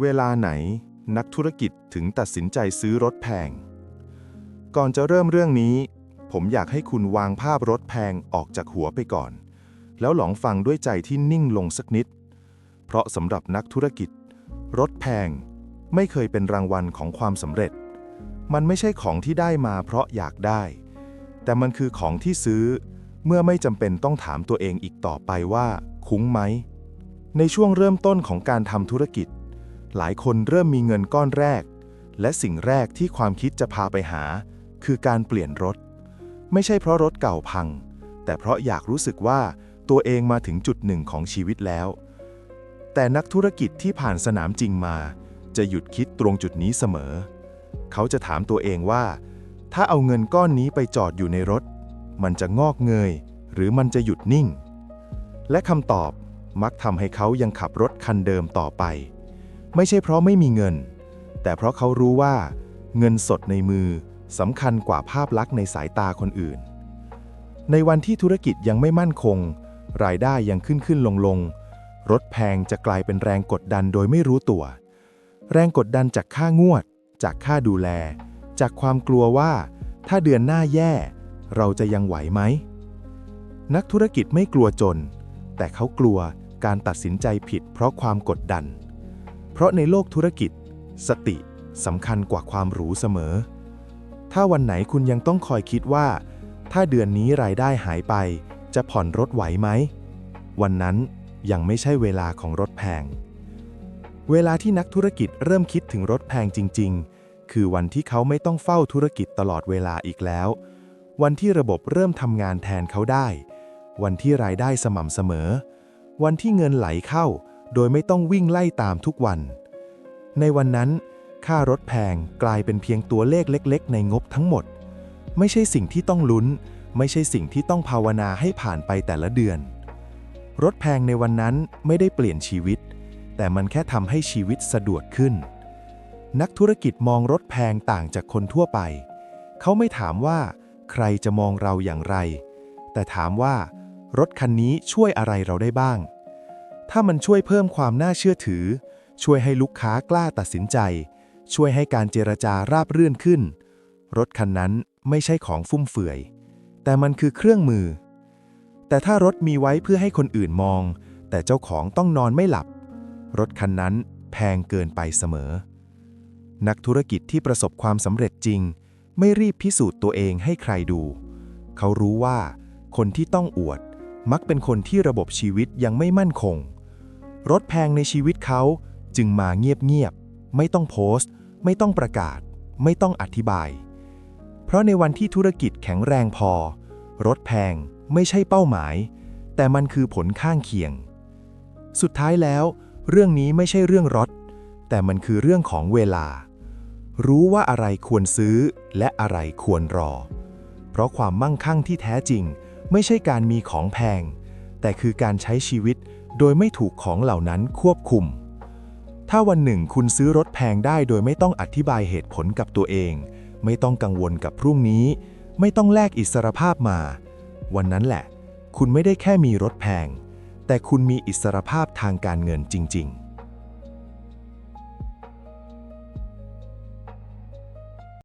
เวลาไหนนักธุรกิจถึงตัดสินใจซื้อรถแพง ก่อนจะเริ่มเรื่องนี้ ผมอยากให้คุณวางภาพรถแพงออกจากหัวไปก่อน แล้วลองฟังด้วยใจที่นิ่งลงสักนิด เพราะสำหรับนักธุรกิจ รถแพงไม่เคยเป็นรางวัลของความสำเร็จ มันไม่ใช่ของที่ได้มาเพราะอยากได้ แต่มันคือของที่ซื้อ เมื่อไม่จำเป็นต้องถามตัวเองอีกต่อไปว่า คุ้มไหม ในช่วงเริ่มต้นของการทำธุรกิจ หลายคนเริ่มมีเงินก้อนแรก และสิ่งแรกที่ความคิดจะพาไปหา คือการเปลี่ยนรถ ไม่ใช่เพราะรถเก่าพัง แต่เพราะอยากรู้สึกว่าตัวเองมาถึงจุดหนึ่งของชีวิตแล้ว แต่นักธุรกิจที่ผ่านสนามจริงมา จะหยุดคิดตรงจุดนี้เสมอ เขาจะถามตัวเองว่า ถ้าเอาเงินก้อนนี้ไปจอดอยู่ในรถ มันจะงอกเงย หรือมันจะหยุดนิ่ง และคำตอบมักทำให้เขายังขับรถคันเดิมต่อไป ไม่ใช่เพราะไม่มีเงิน แต่เพราะเขารู้ว่า เงินสดในมือสำคัญกว่าภาพลักษณ์ในสายตาคนอื่น ในวันที่ธุรกิจยังไม่มั่นคง รายได้ยังขึ้นขึ้นลงลงรถแพงจะกลายเป็นแรงกดดันโดยไม่รู้ตัว แรงกดดันจากค่างวด จากค่าดูแล จากความกลัวว่า ถ้าเดือนหน้าแย่ เราจะยังไหวไหม นักธุรกิจไม่กลัวจน แต่เขากลัวการตัดสินใจผิดเพราะความกดดัน เพราะในโลกธุรกิจ สติสำคัญกว่าความหรูเสมอ ถ้าวันไหนคุณยังต้องคอยคิดว่า ถ้าเดือนนี้รายได้หายไป จะผ่อนรถไหวไหม วันนั้นยังไม่ใช่เวลาของรถแพง เวลาที่นักธุรกิจเริ่มคิดถึงรถแพงจริง ๆ คือวันที่เขาไม่ต้องเฝ้าธุรกิจตลอดเวลาอีกแล้ว วันที่ระบบเริ่มทำงานแทนเขาได้ วันที่รายได้สม่ำเสมอ วันที่เงินไหลเข้า โดยไม่ต้องวิ่งไล่ตามทุกวัน ในวันนั้น ค่ารถแพงกลายเป็นเพียงตัวเลขเล็ก ๆ ในงบทั้งหมด ไม่ใช่สิ่งที่ต้องลุ้น ไม่ใช่สิ่งที่ต้องภาวนาให้ผ่านไปแต่ละเดือน รถแพงในวันนั้นไม่ได้เปลี่ยนชีวิต แต่มันแค่ทำให้ชีวิตสะดวกขึ้น นักธุรกิจมองรถแพงต่างจากคนทั่วไป เขาไม่ถามว่า ใครจะมองเราอย่างไร แต่ถามว่ารถคันนี้ช่วยอะไรเราได้บ้าง ถ้ามันช่วยเพิ่มความน่าเชื่อถือ ช่วยให้ลูกค้ากล้าตัดสินใจ ช่วยให้การเจรจาราบรื่นขึ้น รถคันนั้นไม่ใช่ของฟุ่มเฟือย แต่มันคือเครื่องมือ แต่ถ้ารถมีไว้เพื่อให้คนอื่นมอง แต่เจ้าของต้องนอนไม่หลับ รถคันนั้นแพงเกินไปเสมอ นักธุรกิจที่ประสบความสำเร็จจริง ไม่รีบพิสูจน์ตัวเองให้ใครดู เขารู้ว่า คนที่ต้องอวด มักเป็นคนที่ระบบชีวิตยังไม่มั่นคง รถแพงในชีวิตเขาจึงมาเงียบๆ ไม่ต้องโพสต์ ไม่ต้องประกาศ ไม่ต้องอธิบาย เพราะในวันที่ธุรกิจแข็งแรงพอ รถแพงไม่ใช่เป้าหมาย แต่มันคือผลข้างเคียง สุดท้ายแล้ว เรื่องนี้ไม่ใช่เรื่องรถ แต่มันคือเรื่องของเวลา รู้ว่าอะไรควรซื้อและอะไรควรรอ เพราะความมั่งคั่งที่แท้จริง ไม่ใช่การมีของแพง แต่คือการใช้ชีวิต โดยไม่ถูกของเหล่านั้นควบคุม ถ้าวันหนึ่งคุณซื้อรถแพงได้โดยไม่ต้องอธิบายเหตุผลกับตัวเอง ไม่ต้องกังวลกับพรุ่งนี้ ไม่ต้องแลกอิสรภาพมา วันนั้นแหละ คุณไม่ได้แค่มีรถแพง แต่คุณมีอิสรภาพทางการเงินจริง ๆ